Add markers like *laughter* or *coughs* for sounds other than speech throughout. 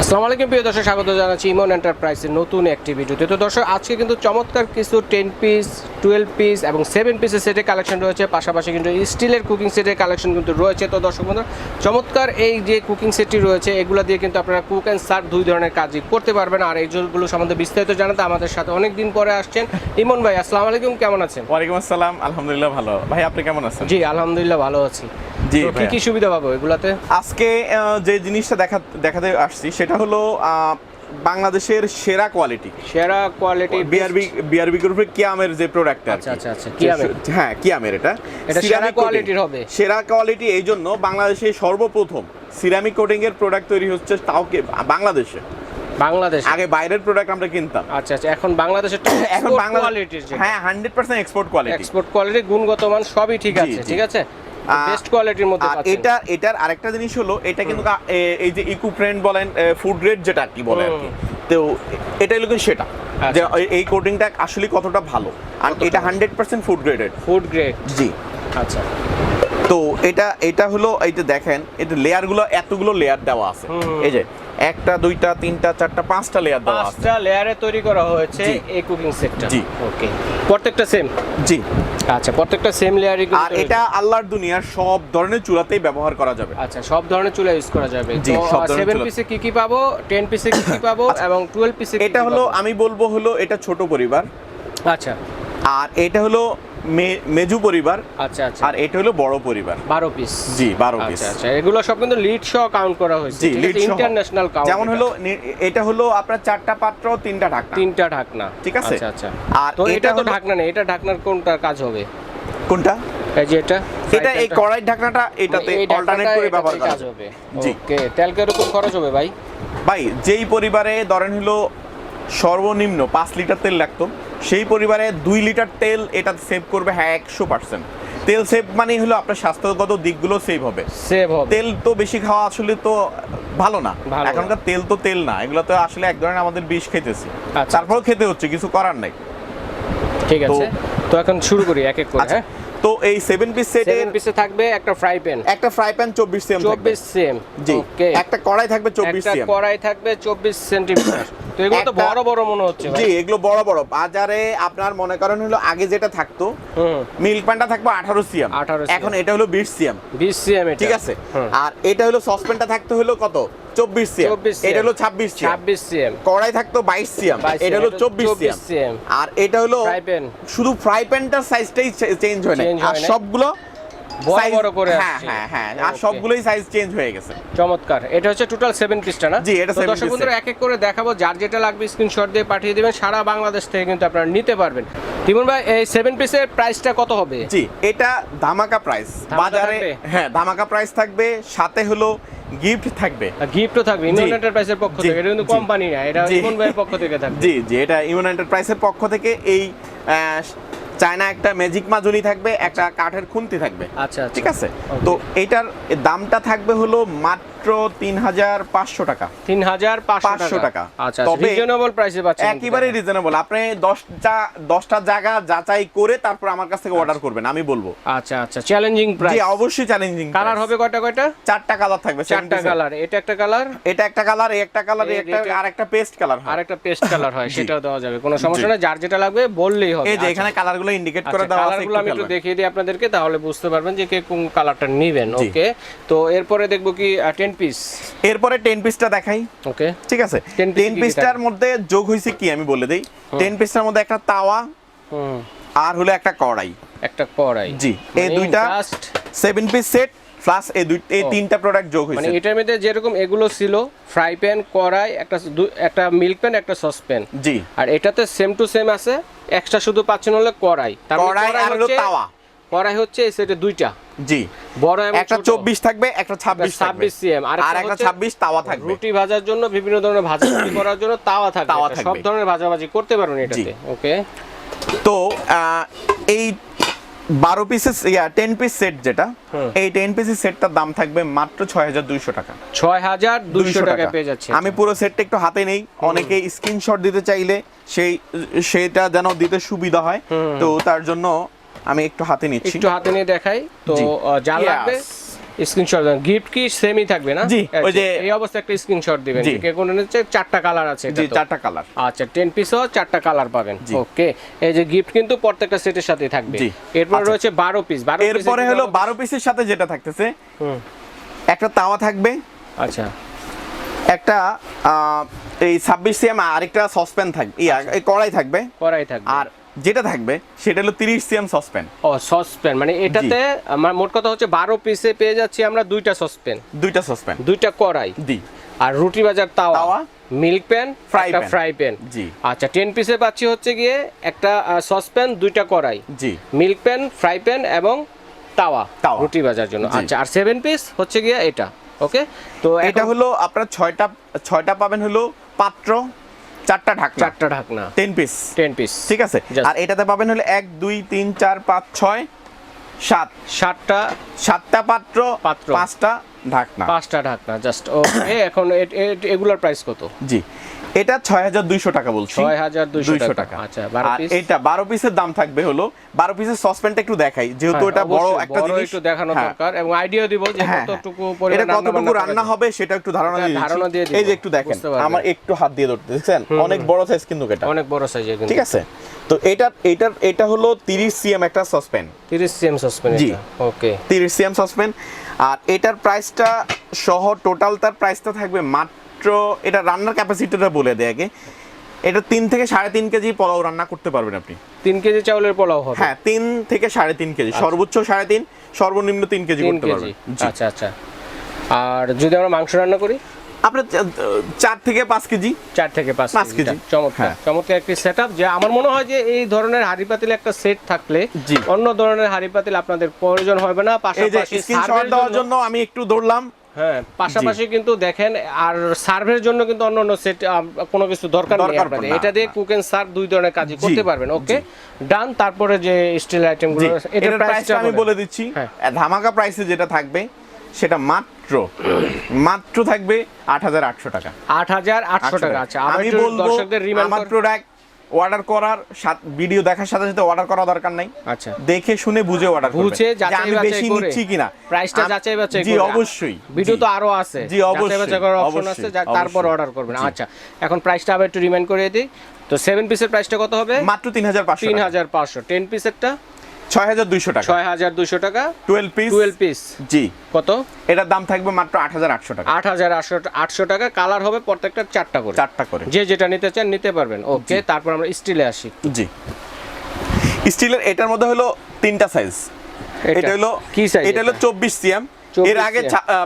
আসসালামু আলাইকুম প্রিয় দর্শক স্বাগত জানাচ্ছি ইমন এন্টারপ্রাইজের নতুন একটি ভিডিওতে। তো দর্শক আজকে কিন্তু চমৎকার কিছু টেন পিস টুয়েলভ পিস এবং সেভেন পিসের সেটের কালেকশন রয়েছে। পাশাপাশি কিন্তু স্টিলের কুকিং সেটের কালেকশন কিন্তু রয়েছে। তো দর্শক বন্ধু চমৎকার এই যে কুকিং সেটটি রয়েছে এগুলো দিয়ে কিন্তু আপনারা কুক অ্যান্ড সার্ভ দুই ধরনের কাজই করতে পারবেন। আর এইগুলো সম্বন্ধে বিস্তারিত জানাতে আমাদের সাথে অনেক দিন পরে আসছেন ইমন ভাই। আসসালামু আলাইকুম কেমন আছেন? ওয়ালাইকুম আসসালাম আলহামদুলিল্লাহ ভালো। ভাই আপনি কেমন আছেন? জি আলহামদুলিল্লাহ ভালো আছি। জি, কি কি সুবিধা পাবো এগুলাতে? আজকে যে জিনিসটা দেখা দেখাতে আসছি সেটা হলো বাংলাদেশের সেরা কোয়ালিটি সেরা কোয়ালিটি বিআরবি বিআরবি গ্রুপের কিয়ামের যে প্রোডাক্টটা আচ্ছা, আচ্ছা, আচ্ছা, কিয়ামের। হ্যাঁ কিয়ামের এটা? এটা সেরা কোয়ালিটির হবে। সেরা কোয়ালিটি এই জন্য বাংলাদেশে সর্বপ্রথম সিরামিক কোটিং এর প্রোডাক্ট তৈরি হচ্ছে তাও কি বাংলাদেশে। বাংলাদেশ? আগে বাইরের প্রোডাক্ট আমরা কিনতাম। আচ্ছা আচ্ছা এখন বাংলাদেশের এখন বাংলা কোয়ালিটির হ্যাঁ hundred percent export quality export quality গুণগত মান সবই ঠিক আছে ঠিক আছে? বেস্ট কোয়ালিটির মধ্যে আর। এটা এটার আরেকটা জিনিস হলো এটা কিন্তু এই যে ইকো ফ্রেন্ড বলেন ফুড গ্রেড যেটা আর কি বলে আর কি। তো এটা হলো কিন্তু সেটা। আচ্ছা। যে এই- এই কোটিংটা আসলে কতটা ভালো? আর এটা hundred percent food graded food grade জি। আচ্ছা। তো এটা এটা হলো এই যে দেখেন এটা লেয়ারগুলো এতগুলো লেয়ার দেওয়া আছে। এই যে একটা দুইটা তিনটা চারটা পাঁচটা লেয়ার দেওয়া আছে। পাঁচটা লেয়ারে তৈরি করা হয়েছে। এই কুকিং সেটটা জি। ওকে প্রত্যেকটা সেম জি। আচ্ছা প্রত্যেকটা সেম লেয়ারই আর এটা আল্লাহর দুনিয়ার সব ধরনের চুলাতেই ব্যবহার করা যাবে। আচ্ছা সব ধরনের চুলা ইউজ করা যাবে। জি, সব ধরনের সেভেন চুলা। পিসে কি কি পাবো? টেন পিসে কি কি পাবো? এবং টুয়েলভ পিসে এটা হলো আমি বলব হলো এটা ছোট পরিবার। আচ্ছা। আর এটা হলো মেজু পরিবার। আচ্ছা আচ্ছা। আর এটা হলো বড় পরিবার। বারো পিস জি বারো পিস আচ্ছা আচ্ছা। এগুলো সব কিন্তু লিড সহ কাউন্ট করা হয়েছে। জি লিড ইন্টারন্যাশনাল কাউন্ট যেমন হলো এটা হলো আপনার চারটা পাত্র তিনটা ঢাকনা। তিনটা ঢাকনা। ঠিক আছে? আচ্ছা আচ্ছা। আর তো এটা তো ঢাকনা নেই। এটা ঢাকনার কোনটা কাজ হবে? কোনটা? এই যে এটা? এটা এই কড়াই ঢাকনাটা এটাতে অল্টারনেট করে ব্যবহার করা হবে। জি। ওকে তেল কীরকম খরচ হবে ভাই? ভাই যেই পরিবারে ধরেন হলো সর্বনিম্ন পাঁচ লিটার তেল লাগতো। সেই পরিবারে দুই লিটার তেল এটা সেভ করবে হ্যাঁ একশো পার্সেন্ট তেল সেভ মানে হলো আপনার স্বাস্থ্যগত দিকগুলো সেভ হবে। সেভ হবে। তেল তো বেশি খাওয়া আসলে তো ভালো না। এখনকার তেল তো তেল না এগুলো তো আসলে এক ধরনের আমাদের বিষ খেতেছি। আচ্ছা। তারপরেও খেতে হচ্ছে কিছু করার নাই। ঠিক আছে। তো এখন শুরু করি এক এক করে আচ্ছা। হ্যাঁ? তো এই সেভেন পিস সেটের সেভেন পিসে থাকবে একটা ফ্রাই প্যান একটা ফ্রাই প্যান চব্বিশ সিএম চব্বিশ সেম জি। ওকে একটা কড়াই থাকবে চব্বিশ একটা কড়াই থাকবে চব্বিশ সেন্টিমিটার তো এগুলো তো বড় বড় মনে হচ্ছে জি এগুলো বড় বড়। বাজারে আপনার মনে করেন হলো আগে যেটা থাকতো মিল্ক প্যানটা থাকবে আঠারো সিএম। এখন এটা হলো বিশ সিএম। বিশ সিএম ঠিক আছে? আর এটা হলো সসপ্যানটা থাকতে হলো কত? চব্বিশ সিএম। এটা হলো ছাব্বিশ ছাব্বিশ সিএম। কড়াই থাকতো বাইশ সিএম। এটা হলো চব্বিশ 24 সিএম। আর এটা হলো শুধু ফ্রাই প্যানটার সাইজটাই চেঞ্জ হয় না আর সবগুলো বড় বড় করে হ্যাঁ হ্যাঁ হ্যাঁ আর সবগুলোই সাইজ চেঞ্জ হয়ে গেছে। চমৎকার। এটা হচ্ছে টোটাল সেভেন পিসটা না? জি, এটা 7 দর্শক বন্ধুরা এক এক করে দেখাবো যার যেটা লাগবে স্ক্রিনশট দিয়ে পাঠিয়ে দেবেন সারা বাংলাদেশ থেকে কিন্তু আপনারা নিতে পারবেন। তিমুন ভাই এই সেভেন পিসের প্রাইসটা কত হবে? জি এটা ধামাকা প্রাইস বাজারে হ্যাঁ ধামাকা প্রাইস থাকবে সাথে হলো গিফট থাকবে। গিফটও থাকবে জি। এন্টারপ্রাইজের পক্ষ থেকে এটা কিন্তু কোম্পানি না এটা। ইমন ভাইয়ের পক্ষ থেকে থাকবে। জি জি এটা ইউন এন্টারপ্রাইজের পক্ষ থেকে এই চায়না একটা ম্যাজিক মাজুলি থাকবে একটা কাঠের খুন্তি থাকবে। আচ্ছা আচ্ছা। ঠিক আছে? তো এটার দামটা থাকবে হলো মাত্র তিন হাজার পাঁচশো টাকা। তিন হাজার পাঁচশো টাকা। টাকা। আচ্ছা রিজনেবল প্রাইসে পাচ্ছেন একেবারে রিজনেবল আপনি দশটা দশটা জায়গা যাচাই করে তারপর আমার কাছ থেকে অর্ডার করবেন আমি বলব। আচ্ছা আচ্ছা চ্যালেঞ্জিং প্রাইস অবশ্যই চ্যালেঞ্জিং কালার হবে কয়টা কয়টা? চারটা কালার থাকবে চারটা কালার এটা একটা কালার এটা একটা কালার এই একটা কালার এই একটা আর একটা পেস্ট কালার আর একটা পেস্ট কালার হয়। *laughs* সেটাও দেওয়া যাবে। কোনো সমস্যা নেই যার যেটা লাগবে বললেই হবে। এই যে আচ্ছা। এখানে কালারগুলো ইন্ডিকেট করে আচ্ছা দেওয়া আছে কালারগুলো আমি একটু দেখিয়ে দিই আপনাদেরকে তাহলে বুঝতে পারবেন যে কে কোন কালারটা নেবেন। ওকে তো এরপরে দেখব কি টেন পিস এরপরে টেন পিসটা দেখাই। ওকে ঠিক আছে? 10 টেন কি কি পিসটার মধ্যে যোগ হয়েছে কি আমি বলে দিই? টেন পিসটার মধ্যে একটা তাওয়া হুম। আর হলো একটা কড়াই। একটা কড়াই। জি এই দুইটা just seven piece set plus এই দুই এই তিনটা প্রোডাক্ট যোগ মানে এটার মধ্যে যেরকম এগুলো ছিল ফ্রাই প্যান কড়াই একটা একটা মিল্ক প্যান একটা সসপ্যান জি। আর এটাতে সেম টু সেম আছে এক্সট্রা শুধু পাচ্ছেন হলে কড়াই। তার মানে কড়াই আর হলো তাওয়া। কড়াই হচ্ছে এই সেটে দুইটা। জি। বড় একটা ছোট। চব্বিশ থাকবে একটা ছাব্বিশ থাকবে। ছাব্বিশ সিএম আর একটা ছাব্বিশ তাওয়া থাকবে। রুটি ভাজার জন্য বিভিন্ন ধরনের ভাজাভাজি *coughs* করার জন্য তাওয়া থাকবে। তাওয়া থাকবে। সব ধরনের ভাজাভাজি করতে পারবেন এটাতে ওকে? তো এই বারো পিসের ইয়া টেন পিস সেট যেটা এই টেন পিসের সেটটার দাম থাকবে মাত্র ছয় হাজার দুইশো টাকা। ছয় হাজার দুইশো 200 টাকা। পেয়ে যাচ্ছে আমি পুরো সেটটা একটু হাতে নেই। অনেকে স্ক্রিনশট দিতে চাইলে সেই সেটা যেন দিতে সুবিধা হয়। তো তার জন্য আমি একটু হাতে নিচ্ছি। একটু হাতে নিয়ে দেখাই। তো যা লাগবে স্ক্রিনশট দেন। গিফট কি সেমই থাকবে না? জি, ওই আচ্ছা, যে- এই অবস্থা একটা স্ক্রিনশট দিবেন। কে কোন হচ্ছে চারটা কালার আছে জি চারটা কালার আচ্ছা টেন পিসও চারটা কালার পাবেন। ওকে এই যে গিফট কিন্তু প্রত্যেকটা সেটের সাথে থাকবে। জি। এরপর আচ্ছা। রয়েছে বারো পিস বারো এরপরে হলো বারো পিসের সাথে যেটা থাকতেছে হুম, একটা তাওয়া থাকবে। আচ্ছা। একটা এই ছাব্বিশ সিএম আরেকটা সসপ্যান থাকবে ইয়া এই কড়াই থাকবে। করাই থাকবে। আর যেটা থাকবে সেটা হলো তিরিশ সিএম সসপ্যান। ও সসপ্যান মানে এটাতে আমার মোট কথা হচ্ছে বারো পিসে পেয়ে যাচ্ছি আমরা দুইটা সসপ্যান। দুইটা সসপ্যান। দুইটা কড়াই। দি আর রুটি বাজার তাওয়া। তাওয়া, মিল্ক প্যান একটা ফ্রাই প্যান। জি। আচ্ছা টেন পিসে পাচ্ছি হচ্ছে গিয়ে একটা সসপ্যান দুইটা কড়াই। জি। মিল্ক প্যান ফ্রাই প্যান এবং তাওয়া তাওয়া। রুটি ভাজার জন্য। আচ্ছা আর সেভেন পিস হচ্ছে গিয়ে এটা ওকে তো এটা হলো আপনার ছয়টা ছয়টা পাবেন হলো পাত্র চারটা ঢাকনা। চারটা ঢাকনা। টেন পিস টেন পিস ঠিক আছে? আর এটাতে পাবেন হলে এক দুই তিন চার পাঁচ ছয় সাত। সাতটা সাতটা পাত্র পাত্র। পাঁচটা ঢাকনা। পাঁচটা ঢাকনা জাস্ট ওকে এখন এগুলোর প্রাইস কত? জি। এটা ছয় হাজার দুইশো টাকা বলছি। 6,200 200 টাকা। আচ্ছা, আর এটা বারো পিসের দাম থাকবে হলো বারো পিসের সসপ্যানটা একটু দেখাই যেহেতু হ্যাঁ, এটা বড় একটা জিনিস। একটু দেখানো হ্যাঁ, দরকার এবং আইডিয়া দিব যে হ্যাঁ, কতটুকু। পরিমাণ এটা কতটুকু রান্না হবে সেটা একটু ধারণা দিয়ে। ধারণা দিয়ে এই যে একটু দেখেন আমার একটু হাত দিয়ে ধরতে দেখছেন? অনেক বড় সাইজ কিন্তু এটা। অনেক বড় সাইজ কিন্তু ঠিক আছে? তো এটা এটা এটা হলো তিরিশ সিএম একটা সসপ্যান 30 সিএম সসপ্যান জি। এটা ওকে তিরিশ সিএম সসপ্যান আর এটার প্রাইসটা সহ টোটাল তার প্রাইসটা থাকবে মাত্র এটা রান্নার ক্যাপাসিটিটা বলে দেয় আগে। এটা তিন থেকে সাড়ে তিন কেজি পোলাও রান্না করতে পারবেন আপনি। তিন কেজি চাউলের পোলাও হবে? হ্যাঁ তিন থেকে সাড়ে তিন কেজি। সর্বোচ্চ সাড়ে তিন সর্বনিম্ন তিন কেজি করতে পারবেন। আচ্ছা আচ্ছা। আর যদি আমরা মাংস রান্না করি? আপনার চার থেকে পাঁচ কেজি। চার থেকে পাঁচ পাঁচ কেজি। চমৎকার। হ্যাঁ। চমৎকার একটি সেট আপ যে আমার মনে হয় যে এই ধরনের হাড়ি পাতিল একটা সেট থাকলে। অন্য ধরনের হাড়ি পাতিল আপনাদের প্রয়োজন হবে না। পাশাপাশি দেওয়ার জন্য জন্য আমি একটু দৌড়লাম হ্যাঁ পাশাপাশি কিন্তু দেখেন আর সার্ভের জন্য কিন্তু অন্য অন্য সেট কোনো কিছু দরকার নেই আপনাদের। এটা দিয়ে কুক এন্ড সার্ভ দুই ধরনের কাজই করতে পারবেন ওকে ডান তারপরে যে স্টিল আইটেমগুলো এটার প্রাইসটা আমি বলে দিচ্ছি। হ্যাঁ। ধামাকা প্রাইসে যেটা থাকবে সেটা মাত্র মাত্র থাকবে আট হাজার আটশো টাকা। আট হাজার আটশো টাকা আচ্ছা আমি বলব দর্শকদের আমার প্রোডাক্ট অর্ডার করার ভিডিও দেখার সাথে সাথে অর্ডার করা দরকার নাই। আচ্ছা। দেখে শুনে বুঝে অর্ডার বুঝে আমি বেশি নিচ্ছি কিনা? প্রাইসটা যাচাই বাছাই জি অবশ্যই। ভিডিও তো আরও আছে। জি, অবশ্যই, যাচাই করার অপশন আছে তারপর অর্ডার করবেন। আচ্ছা এখন প্রাইসটা আবার একটু রিমাইন্ড করে দিই। তো সেভেন পিসের প্রাইসটা কত হবে? মাত্র তিন হাজার পাঁচশো তিন হাজার পাঁচশো। টেন পিসেরটা ছয় হাজার দুইশো টাকা। ছয় হাজার দুশো টাকা। টুয়েলভ পিস টুয়েলভ পিস জি। কত? এটার দাম থাকবে মাত্র আট হাজার আটশো টাকা। আট হাজার আটশো আটশো টাকা। কালার হবে প্রত্যেকটা চারটা করে। চারটা করে। যে যেটা নিতে চান নিতে পারবেন। ওকে তারপর আমরা স্টিলে আসি। জি। স্টিলের এটার মধ্যে হলো তিনটা সাইজ এটা হলো কি সাইজ এটা হলো চব্বিশ সিএম 24 এর আগে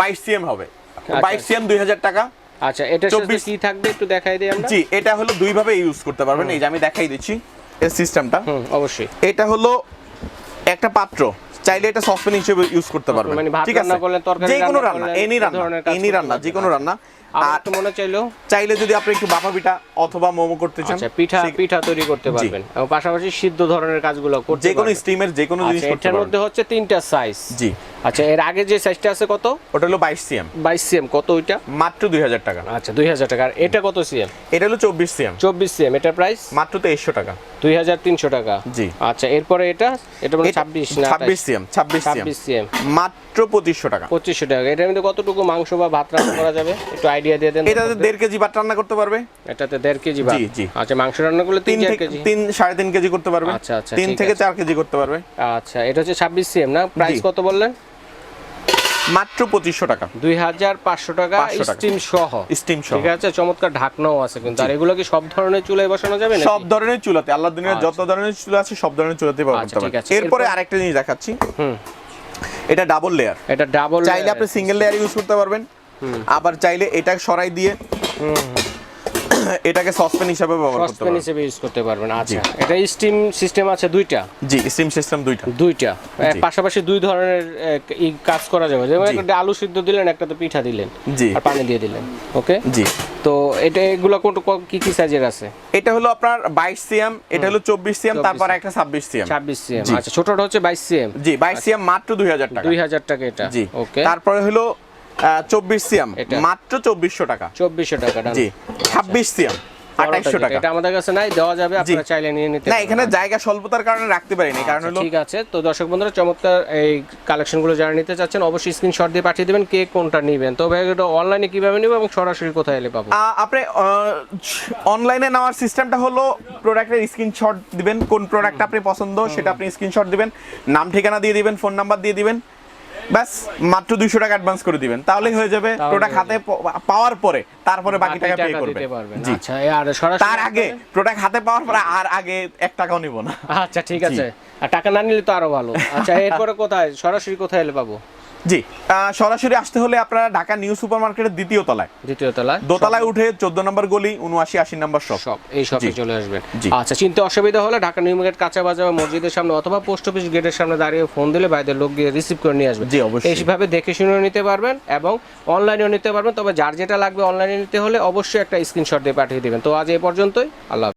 বাইশ সিএম হবে। বাইশ সিএম দুই হাজার টাকা। আচ্ছা এটা সাথে 24 কি থাকবে একটু দেখাই দিই আমরা? জি এটা হলো দুই ভাবে ইউজ করতে পারবেন। এই যে আমি দেখাই দিচ্ছি। এর সিস্টেমটা হুম অবশ্যই। এটা হলো একটা পাত্র চাইলে এটা সসপ্যান হিসেবে ইউজ করতে পারবেন। মানে ঠিক আছে? যে কোনো রান্না এনি রান্না এনি রান্না যে কোনো রান্না। আর মনে চাইলো? চাইলে যদি আপনি একটু বাফা পিঠা অথবা মোমো করতে চান আচ্ছা পিঠা পিঠা তৈরি করতে পারবেন। এবং পাশাপাশি সিদ্ধ ধরনের কাজগুলো করতে যে কোনো স্টিমের যে কোনো জিনিস করতে পারবেন। এটার মধ্যে হচ্ছে তিনটা সাইজ জি। আচ্ছা এর আগে যে সাইজটা আছে কত? ওটা হলো বাইশ সিএম। বাইশ সিএম কত ওইটা? মাত্র দুই হাজার টাকা। আচ্ছা দুই হাজার টাকা। আর এটা কত সিএম? এটা হলো চব্বিশ সিএম। চব্বিশ সিএম এটার প্রাইস মাত্র তেইশশো টাকা। দুই হাজার তিনশো টাকা। জি। আচ্ছা এরপরে এটা? এটা মানে ছাব্বিশ না ছাব্বিশ সিএম ছাব্বিশ ছাব্বিশ সিএম। মাত্র পঁচিশশো টাকা। পঁচিশশো টাকা। এটার মধ্যে কতটুকু মাংস বা ভাত রান্না করা যাবে? একটু আইডিয়া দিয়ে দেন এটাতে দেড় কেজি ভাত রান্না করতে পারবে? এটাতে দেড় কেজি ভাত? জি। আচ্ছা মাংস রান্না করলে তিন তিন কেজি? তিন সাড়ে তিন কেজি করতে পারবে। আচ্ছা, আচ্ছা, তিন থেকে চার কেজি করতে পারবে। আচ্ছা এটা হচ্ছে ছাব্বিশ সিএম না? প্রাইস কত বললেন? মাত্র পঁচিশশো টাকা। দুই হাজার পাঁচশো টাকা। স্টিম সহ। স্টিম সহ। ঠিক আছে চমৎকার ঢাকনাও আছে কিন্তু। আর এগুলো কি সব ধরনের চুলায় বসানো যাবে সব ধরনের চুলাতে আল্লাহ দুনিয়ার যত ধরনের চুলা আছে সব ধরনের চুলাতে ব্যবহার আচ্ছা, করতে আছে। এরপরে আরেকটা জিনিস দেখাচ্ছি। হুম। এটা ডাবল লেয়ার এটা ডাবল চাইলে আপনি সিঙ্গেল লেয়ার ইউজ করতে পারবেন। আবার চাইলে এটা সরাই দিয়ে *coughs* এটাকে সসপ্যান হিসাবে ব্যবহার করতে সসপ্যান পারবেন। হিসেবে ইউজ করতে পারবেন। আচ্ছা এটা স্টিম সিস্টেম আছে দুইটা? জি স্টিম সিস্টেম দুইটা। দুইটা। পাশাপাশি দুই ধরনের কাজ করা যাবে। যেমন একটা আলু সিদ্ধ দিলেন একটা তো পিঠা দিলেন। জি। আর পানি দিয়ে দিলেন। ওকে জি। তো এটা এগুলো কোন কি কি সাইজের আছে? এটা হলো আপনার বাইশ সিএম এটা হলো চব্বিশ সিএম 24 তারপর একটা ছাব্বিশ সিএম ছাব্বিশ সিএম জি। আচ্ছা ছোটটা হচ্ছে বাইশ সিএম জি বাইশ সিএম মাত্র দুই হাজার টাকা। দুই হাজার টাকা এটা। জি। ওকে তারপরে হলো চব্বিশ সিএম এটা। মাত্র চব্বিশশো টাকা। চব্বিশশো টাকা জি ছাব্বিশ সিএম আঠাইশশো টাকা। এটা আমাদের কাছে নাই দেওয়া যাবে আপনারা চাইলে নিয়ে নিতে না এখানে জায়গা স্বল্পতার কারণে রাখতে পারিনি কারণ আচ্ছা, হলো ঠিক আছে। তো দর্শক বন্ধুরা চমৎকার এই কালেকশনগুলো যারা নিতে চাচ্ছেন অবশ্যই স্ক্রিনশট দিয়ে পাঠিয়ে দেবেন কে কোনটা নেবেন। তো ভাই এটা অনলাইনে কীভাবে নেব এবং সরাসরি কোথায় এলে পাবো? আপনি অনলাইনে নেওয়ার সিস্টেমটা হলো প্রোডাক্টের স্ক্রিনশট দিবেন কোন প্রোডাক্ট আপনি পছন্দ সেটা আপনি স্ক্রিনশট দিবেন নাম ঠিকানা দিয়ে দিবেন ফোন নাম্বার দিয়ে দিবেন। ব্যাস মাত্র দুইশো টাকা অ্যাডভান্স করে দিবেন। তাহলেই হয়ে যাবে প্রোডাক্ট হাতে পাওয়ার পরে তারপরে বাকি টাকা পে করবে। জি। আচ্ছা এই আর সরাসরি তার আগে প্রোডাক্ট হাতে পাওয়ার পরে আর আগে এক টাকাও নিব না। আচ্ছা ঠিক আছে। আর টাকা না নিলে তো আরও ভালো। আচ্ছা *laughs* এরপরে কোথায়? সরাসরি কোথায় এলে পাবো? জি সরাসরি আসতে হলে আপনারা ঢাকা নিউ সুপার মার্কেটের দ্বিতীয় তলায়। দ্বিতীয় তলায় দোতলায় উঠে চোদ্দ নম্বর গলি উনআশি আশি নম্বর শপ। সব এই জি। চলে আসবেন। আচ্ছা চিনতে অসুবিধা হলে ঢাকা নিউ মার্কেট কাঁচা বাজার বা মসজিদের সামনে অথবা পোস্ট অফিস গেটের সামনে দাঁড়িয়ে ফোন দিলে বাইরের লোক গিয়ে রিসিভ করে নিয়ে আসবে। জি, অবশ্যই। এইভাবে দেখে শুনেও নিতে পারবেন এবং অনলাইনেও নিতে পারবেন। তবে যার যেটা লাগবে অনলাইনে নিতে হলে অবশ্যই একটা স্ক্রিনশট দিয়ে পাঠিয়ে দেবেন। তো আজ এই পর্যন্তই আল্লাহ।